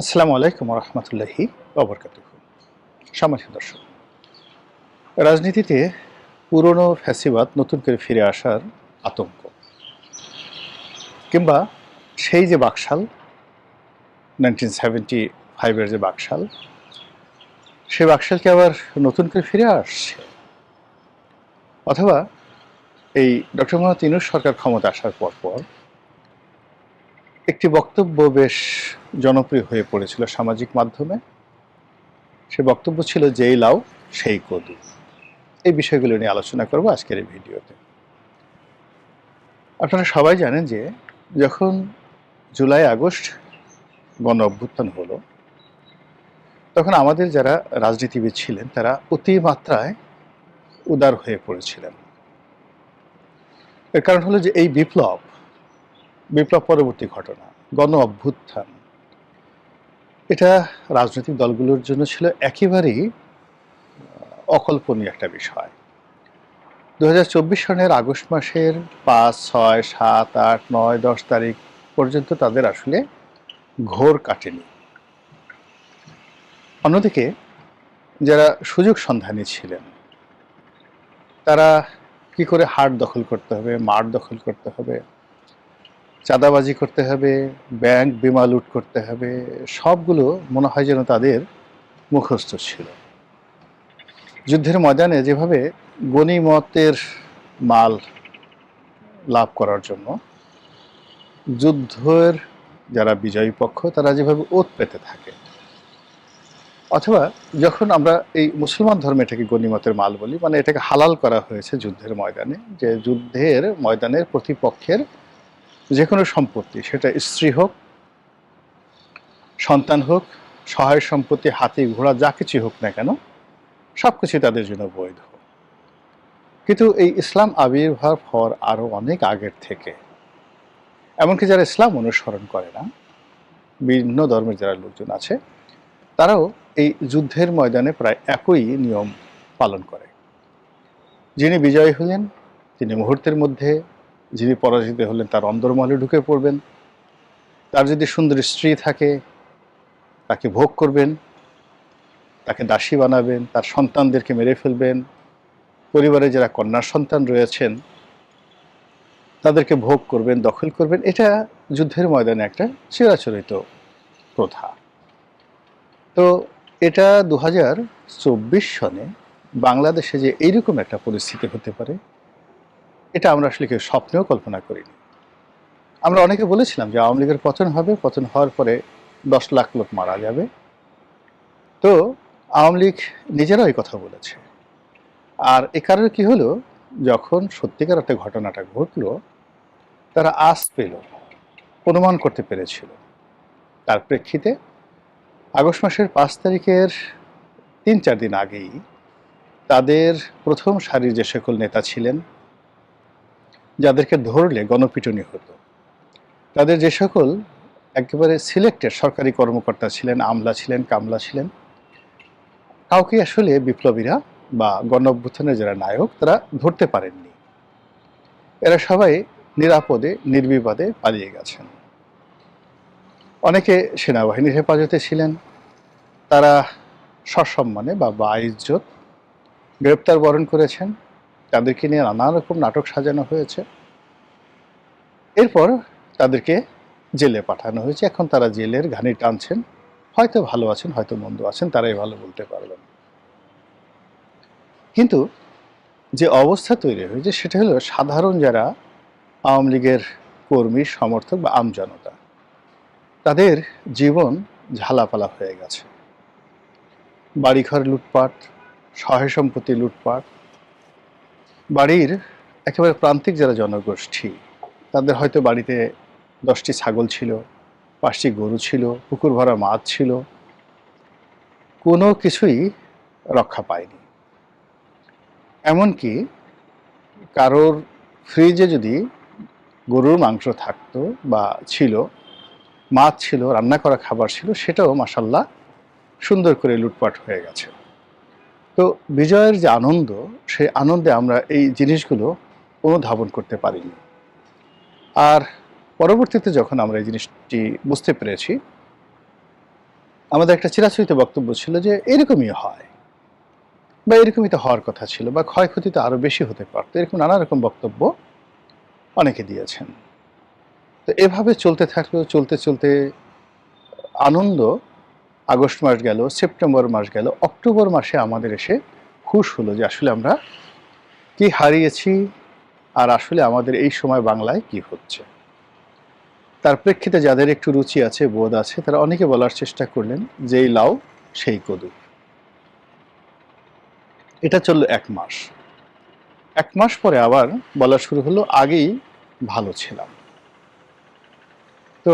আসসালামু আলাইকুম রহমতুল্লাহি অবরকাত সম্মানিত দর্শক, রাজনীতিতে পুরনো ফ্যাসিবাদ নতুন করে ফিরে আসার আতঙ্ক কিংবা সেই যে বাকশাল, নাইনটিন সেভেন্টি ফাইভের যে বাকশাল, সেই বাকশালকে আবার নতুন করে ফিরে আসছে? অথবা এই ডক্টর মোহাম্মদ ইনুস সরকার ক্ষমতা আসার পর পর একটি বক্তব্য বেশ জনপ্রিয় হয়ে পড়েছিল সামাজিক মাধ্যমে। সে বক্তব্য ছিল, যেই লাউ সেই কদু। এই বিষয়গুলো নিয়ে আলোচনা করব আজকের এই ভিডিওতে। আপনারা সবাই জানেন যে, যখন জুলাই, আগস্ট গণ অভ্যুত্থান হলো, তখন আমাদের যারা রাজনীতিবিদ ছিলেন, তারা অতিমাত্রায় উদার হয়ে পড়েছিলেন। এর কারণ হলো যে, এই বিপ্লব বিপ্লব পরবর্তী ঘটনা, গণ অভ্যুত্থান। এটা রাজনৈতিক দলগুলোর জন্য ছিল একেবারেই অকল্পনীয় একটা বিষয়। দু সনের আগস্ট মাসের পাঁচ, ছয়, সাত, আট, নয়, দশ তারিখ পর্যন্ত তাদের আসলে ঘোর কাটেনি। অন্যদিকে, যারা সুযোগ সন্ধানী ছিলেন, তারা কি করে হাট দখল করতে হবে, মাঠ দখল করতে হবে চাঁদাবাজি করতে হবে, ব্যাংক বিমা লুট করতে হবে, সবগুলো মনে হয় যেন তাদের মুখস্থ ছিল। যুদ্ধের ময়দানে যেভাবে গণিমতের মাল লাভ করার জন্য যুদ্ধের যারা বিজয়ী পক্ষ, তারা যেভাবে ওত পেতে থাকে। অথবা যখন আমরা এই মুসলমান ধর্মে এটাকে গণিমতের মাল বলি মানে এটাকে হালাল করা হয়েছে যুদ্ধের ময়দানে, যে যুদ্ধের ময়দানের প্রতিপক্ষের যে কোনো সম্পত্তি, সেটা স্ত্রী হোক, সন্তান হোক, সহায় সম্পত্তি, হাতি, ঘোড়া, যা কিছু হোক না কেন সব কিছু তাদের জন্য বৈধ। কিন্তু এই ইসলাম আবির্ভাব হওয়ার আরও অনেক আগের থেকে। এমনকি যারা ইসলাম অনুসরণ করে না, বিভিন্ন ধর্মের যারা লোকজন আছে, তারাও এই যুদ্ধের ময়দানে প্রায় একই নিয়ম পালন করে। যিনি বিজয়ী হলেন, তিনি মুহূর্তের মধ্যে যিনি পরাজিত হলেন, তার অন্দরমহলে ঢুকে পড়বেন। তার যদি সুন্দর স্ত্রী থাকে, তাকে ভোগ করবেন, তাকে দাসী বানাবেন, তার সন্তানদেরকে মেরে ফেলবেন, পরিবারে যারা কন্যার সন্তান রয়েছেন, তাদেরকে ভোগ করবেন, দখল করবেন, এটা যুদ্ধের ময়দানে একটা চিরাচরিত প্রথা। তো এটা দু সনে বাংলাদেশে যে এইরকম একটা পরিস্থিতি হতে পারে এটা আমরা আসলে কেউ স্বপ্নেও কল্পনা করিনি। আমরা অনেকে বলেছিলাম যে আওয়ামী লীগের পতন হবে, পতন হওয়ার পরে দশ লাখ লোক মারা যাবে। তো আওয়ামী লীগ নিজেরাও এই কথা বলেছে। আর এ কারণে কি হলো? যখন সত্যিকার একটা ঘটনাটা ঘটলো, তারা আস পেল, অনুমান করতে পেরেছিল। তার প্রেক্ষিতে আগস্ট মাসের পাঁচ তারিখের তিন চার দিন আগেই তাদের প্রথম সারির যে সকল নেতা ছিলেন যাদেরকে ধরলে গণপিটুনি হতো। তাদের যে সকল একেবারে সিলেক্টেড সরকারি কর্মকর্তা ছিলেন, আমলা ছিলেন, কামলা ছিলেন, কাউকে আসলে বিপ্লবীরা বা গণ অভ্যুত্থানের যারা নায়ক, তারা ধরতে পারেননি। এরা সবাই নিরাপদে, নির্বিবাদে পালিয়ে গেছেন। অনেকে সেনাবাহিনীর হেফাজতে ছিলেন। তারা সসম্মানে বা বা ইজ্জত গ্রেপ্তার বরণ করেছেন। তাদেরকে নিয়ে নানা রকম নাটক সাজানো হয়েছে। এরপর তাদেরকে জেলে পাঠানো হয়েছে। এখন তারা জেলের ঘানি টানছেন। হয়তো ভালো আছেন, হয়তো মন্দ আছেন, তারাই ভালো বলতে পারবেন। কিন্তু যে অবস্থা তৈরি হয়েছে, সেটা হলো সাধারণ যারা আওয়ামী লীগের কর্মী, সমর্থক বা আমজনতা তাদের জীবন ঝালাপালা হয়ে গেছে। বাড়িঘর লুটপাট, সহায় সম্পত্তি লুটপাট বাড়ির একেবারে প্রান্তিক যারা জনগোষ্ঠী, তাদের হয়তো বাড়িতে দশটি ছাগল ছিল, পাঁচটি গরু ছিল, পুকুর ভরা মাছ ছিল। কোনো কিছুই রক্ষা পায়নি। এমনকি কারোর ফ্রিজে যদি গরুর মাংস থাকতো বা ছিল, মাছ ছিল, রান্না করা খাবার ছিল, সেটাও মাসাল্লাহ সুন্দর করে লুটপাট হয়ে গেছে। তো বিজয়ের যে আনন্দ, সেই আনন্দে আমরা এই জিনিসগুলো অনুধাবন করতে পারিনি। আর পরবর্তীতে যখন আমরা এই জিনিসটি বুঝতে পেরেছি, আমাদের একটা চিরাচরিত বক্তব্য ছিল যে এরকমই হয় বা এরকমই তো হওয়ার কথা ছিল বা ক্ষয়ক্ষতি তো আরও বেশি হতে পারতো, এরকম নানা রকম বক্তব্য অনেকে দিয়েছেন। তো এভাবে চলতে থাকল চলতে চলতে আনন্দ আগস্ট মাস গেল, সেপ্টেম্বর মাস গেল, অক্টোবর মাসে আমাদের এসে হুশ হলো যে আসলে আমরা কি হারিয়েছি আর আসলে আমাদের এই সময় বাংলায় কি হচ্ছে। তার প্রেক্ষিতে যাদের একটু রুচি আছে, বোধ আছে, তারা অনেকে বলার চেষ্টা করলেন যেই লাউ সেই কদু এটা চলল এক মাস। এক মাস পরে আবার বলা শুরু হলো, আগেই ভালো ছিলাম। তো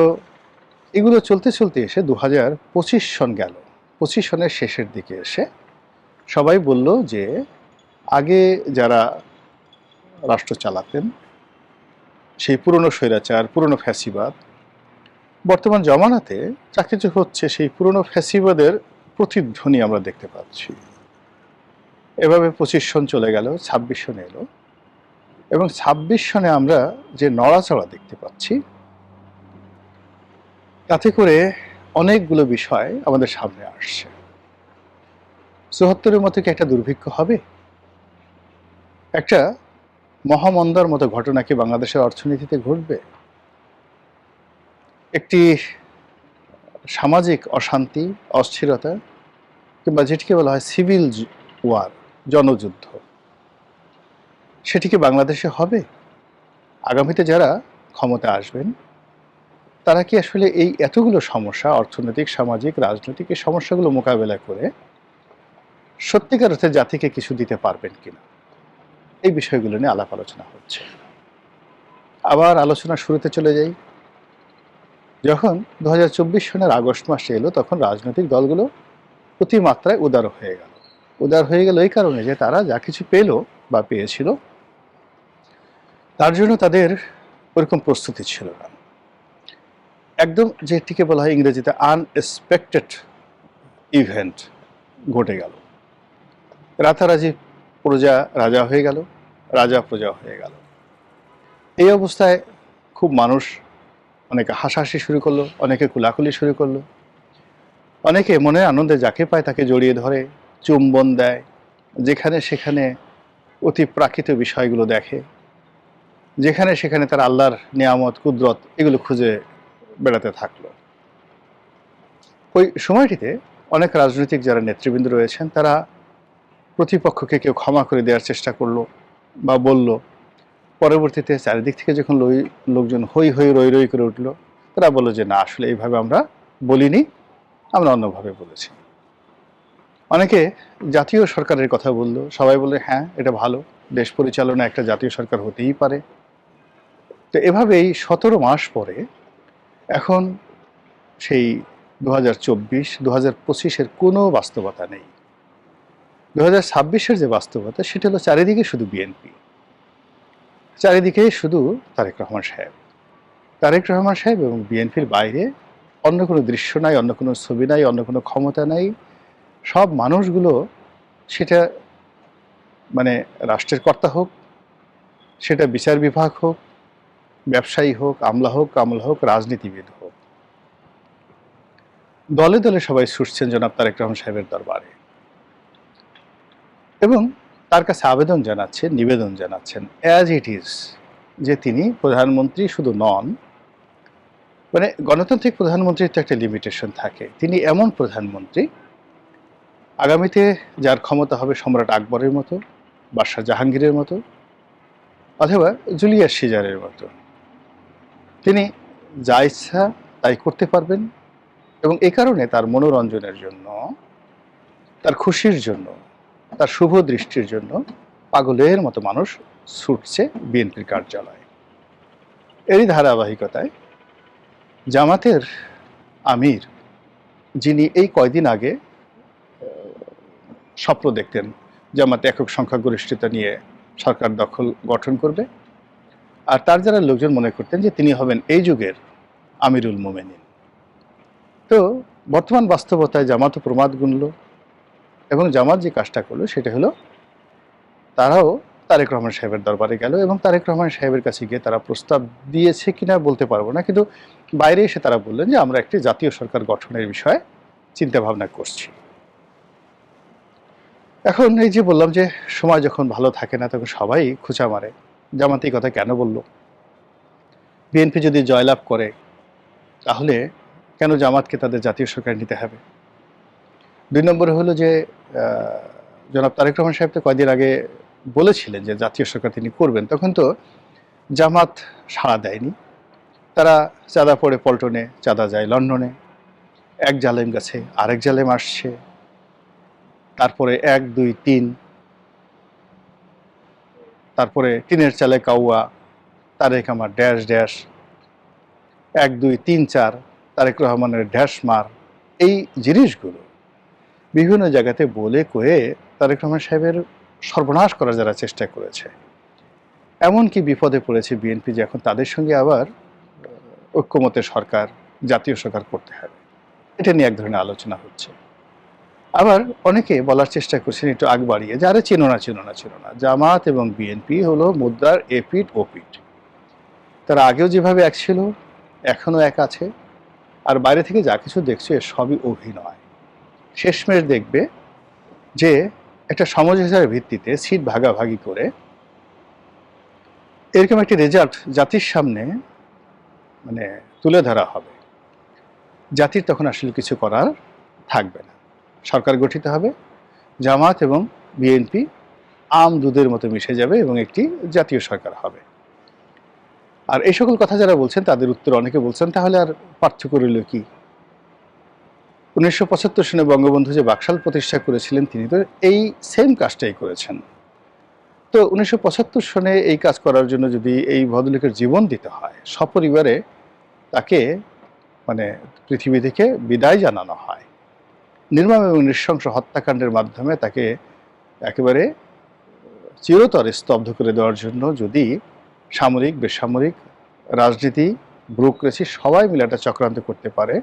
এগুলো চলতে চলতে এসে দু হাজার পঁচিশ সন গেল। পঁচিশ সনের শেষের দিকে এসে সবাই বলল যে, আগে যারা রাষ্ট্র চালাতেন, সেই পুরনো স্বৈরাচার, পুরনো ফ্যাসিবাদ, বর্তমান জমানাতে চাকরিচুক হচ্ছে সেই পুরনো ফ্যাসিবাদের প্রতিধ্বনি আমরা দেখতে পাচ্ছি। এভাবে পঁচিশ সন চলে গেল, ছাব্বিশ সনে এলো এবং ছাব্বিশ সনে আমরা যে নড়াচড়া দেখতে পাচ্ছি তাতে করে অনেকগুলো বিষয় আমাদের সামনে আসছে। চুহাত্তরের মতো কি একটা দুর্ভিক্ষ হবে? একটা মহামন্দার মতো ঘটনা কি বাংলাদেশের অর্থনীতিতে ঘটবে? একটি সামাজিক অশান্তি, অস্থিরতা, কিংবা যেটিকে বলা হয় সিভিল ওয়ার, জনযুদ্ধ সেটিকে বাংলাদেশে হবে? আগামীতে যারা ক্ষমতা আসবেন তারা কি আসলে এই এতগুলো সমস্যা, অর্থনৈতিক, সামাজিক, রাজনৈতিক, এই সমস্যাগুলো মোকাবেলা করে সত্যিকার অর্থে জাতিকে কিছু দিতে পারবেন কিনা? এই বিষয়গুলো নিয়ে আলাপ আলোচনা হচ্ছে। আবার আলোচনা শুরুতে চলে যাই। যখন দু হাজার চব্বিশ সনের আগস্ট মাসে এলো, তখন রাজনৈতিক দলগুলো অতিমাত্রায় উদার হয়ে গেল। উদার হয়ে গেল এই কারণে যে তারা যা কিছু পেল বা পেয়েছিল, তার জন্য তাদের ওরকম প্রস্তুতি ছিল না। একদম যেটিকে বলা হয় ইংরেজিতে আনএক্সপেক্টেড ইভেন্ট ঘটে গেল। রাতারাজি প্রজা রাজা হয়ে গেল, রাজা প্রজা হয়ে গেল। এই অবস্থায় খুব মানুষ অনেকে হাসাহাসি শুরু করল, অনেকে কুলাকুলি শুরু করল। অনেকে মনে আনন্দে যাকে পায় তাকে জড়িয়ে ধরে, চুম্বন দেয়, যেখানে সেখানে অতি প্রাকৃত বিষয়গুলো দেখে, যেখানে সেখানে তার আল্লাহর নিয়ামত, কুদরত এগুলো খুঁজে বেড়াতে থাকল। ওই সময়টিতে অনেক রাজনৈতিক যারা নেতৃবৃন্দ রয়েছেন, তারা প্রতিপক্ষকে কেউ ক্ষমা করে দেওয়ার চেষ্টা করল বা বলল। পরবর্তীতে চারিদিক থেকে যখন লোকজন হই হই রই রই করে উঠল, তারা বলল যে, না, আসলে এইভাবে আমরা বলিনি, আমরা অন্যভাবে বলেছি। অনেকে জাতীয় সরকারের কথা বলল, সবাই বলল হ্যাঁ এটা ভালো, দেশ পরিচালনা একটা জাতীয় সরকার হতেই পারে। তো এভাবেই সতেরো মাস পরে এখন সেই দু হাজার চব্বিশ দু হাজার পঁচিশের কোনো বাস্তবতা নেই। দু হাজার ছাব্বিশের যে বাস্তবতা, সেটা হলো চারিদিকে শুধু বিএনপি। চারিদিকে শুধু তারেক রহমান সাহেব। তারেক রহমান সাহেব এবং বিএনপির বাইরে অন্য কোনো দৃশ্য নাই, অন্য কোনো ছবি নাই, অন্য কোনো ক্ষমতা নাই। সব মানুষগুলো সেটা মানে রাষ্ট্রের কর্তা হোক, সেটা বিচার বিভাগ হোক ব্যবসায়ী হোক, আমলা হোক, কামলা হোক, রাজনীতিবিদ হোক। দলে দলে সবাই ছুটছেন জনাব তারেক রহমান সাহেবের দরবারে। এবং তার কাছে আবেদন জানাচ্ছেন নিবেদন জানাচ্ছেন অ্যাজ ইট ইজ যে তিনি প্রধানমন্ত্রী শুধু নন মানে গণতান্ত্রিক প্রধানমন্ত্রীর তো একটা লিমিটেশন থাকে। তিনি এমন প্রধানমন্ত্রী, আগামীতে যার ক্ষমতা হবে সম্রাট আকবরের মতো, বাদশাহ জাহাঙ্গীরের মতো, অথবা জুলিয়াস সিজারের মতো। তিনি যা ইচ্ছা তাই করতে পারবেন এবং এ কারণে তার মনোরঞ্জনের জন্য, তার খুশির জন্য, তার শুভ দৃষ্টির জন্য পাগলের মতো মানুষ ছুটছে বিএনপির কার্যালয়ে। এরই ধারাবাহিকতায় জামাতের আমির, যিনি এই কয়দিন আগে, স্বপ্ন দেখতেন জামাত একক সংখ্যাগরিষ্ঠতা নিয়ে সরকার দখল গঠন করবে আর তার যারা লোকজন মনে করতেন যে তিনি হবেন এই যুগের আমিরুল মোমেনিন। তো বর্তমান বাস্তবতায় জামাতও প্রমাদ গুনল এবং জামাত যে কাজটা করল সেটা হলো তারাও তারেক রহমান সাহেবের দরবারে গেল এবং তারেক রহমান সাহেবের কাছে গিয়ে তারা প্রস্তাব দিয়েছে কিনা বলতে পারব না, কিন্তু বাইরে এসে তারা বললেন যে আমরা একটি জাতীয় সরকার গঠনের বিষয়ে চিন্তা ভাবনা করছি। এখন এই যে বললাম যে সময় যখন ভালো থাকে না তখন সবাই খোঁচা মারে। জামাত এই কথা কেন বলল? বিএনপি যদি জয়লাভ করে, তাহলে কেন জামাতকে তাদের জাতীয় সরকার নিতে হবে? দুই নম্বরে হলো যে জনাব তারেক রহমান সাহেব তো কয়দিন আগে বলেছিলেন যে জাতীয় সরকার তিনি করবেন, তখন তো জামাত সাড়া দেয়নি। তারা চাঁদা পড়ে পল্টনে, চাঁদা যায় লন্ডনে, এক জালেম গেছে, আরেক জালেম আসছে, তারপরে এক, দুই, তিন তারপরে টিনের চালে কাউয়া তারেক আমার ড্যাশ ড্যাশ, এক, দুই, তিন, চার, তারেক রহমানের ড্যাশ মার, এই জিনিসগুলো বিভিন্ন জায়গাতে বলে কয়ে তারেক রহমান সাহেবের সর্বনাশ করার যারা চেষ্টা করেছে। এমনকি বিপদে পড়েছে বিএনপি যে এখন তাদের সঙ্গে আবার ঐক্যমতের সরকার, জাতীয় সরকার করতে হবে। এটা নিয়ে এক ধরনের আলোচনা হচ্ছে। আবার অনেকে বলার চেষ্টা করছেন একটু আগ বাড়িয়ে যে, আরে, চেনো না চেনো না চেনো না। জামাত এবং বিএনপি হলো মুদ্রার এপিট ওপিট তারা আগেও যেভাবে এক ছিল, এখনও এক আছে। আর বাইরে থেকে যা কিছু দেখছ এ সবই অভিনয়। শেষমেশ দেখবে যে, একটা সমঝোতার ভিত্তিতে সিট ভাগাভাগি করে এরকম একটি রেজাল্ট জাতির সামনে মানে তুলে ধরা হবে। জাতির তখন আসলে কিছু করার থাকবে না। সরকার গঠিত হবে, জামাত এবং বিএনপি আম দুধের মতো মিশে যাবে এবং একটি জাতীয় সরকার হবে। আর এই সকল কথা যারা বলছেন, তাদের উত্তর অনেকে বলছেন, তাহলে আর পার্থক্য রইল কি? উনিশশো পঁচাত্তর সনে বঙ্গবন্ধু যে বাকশাল প্রতিষ্ঠা করেছিলেন, তিনি তো এই সেম কাজটাই করেছেন। তো উনিশশো পঁচাত্তর সনে এই কাজ করার জন্য যদি এই ভদ্রলোকের জীবন দিতে হয়, সপরিবারে তাকে মানে পৃথিবী থেকে বিদায় জানানো হয়। নির্মম এবং নৃশংস হত্যাকাণ্ডের মাধ্যমে তাকে একেবারে চিরতরে স্তব্ধ করে দেওয়ার জন্য যদি সামরিক, বেসামরিক, রাজনীতি ব্রোক্রেসি সবাই মিলে একটা চক্রান্ত করতে পারে,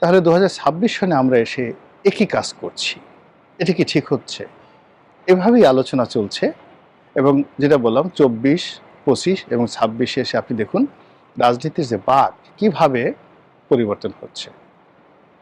তাহলে দু হাজার ছাব্বিশ সনে আমরা এসে একই কাজ করছি। এটা কি ঠিক হচ্ছে? এভাবেই আলোচনা চলছে এবং যেটা বললাম, চব্বিশ, পঁচিশ এবং ছাব্বিশে এসে আপনি দেখুন, রাজনীতির যে বাঘ কীভাবে পরিবর্তন হচ্ছে।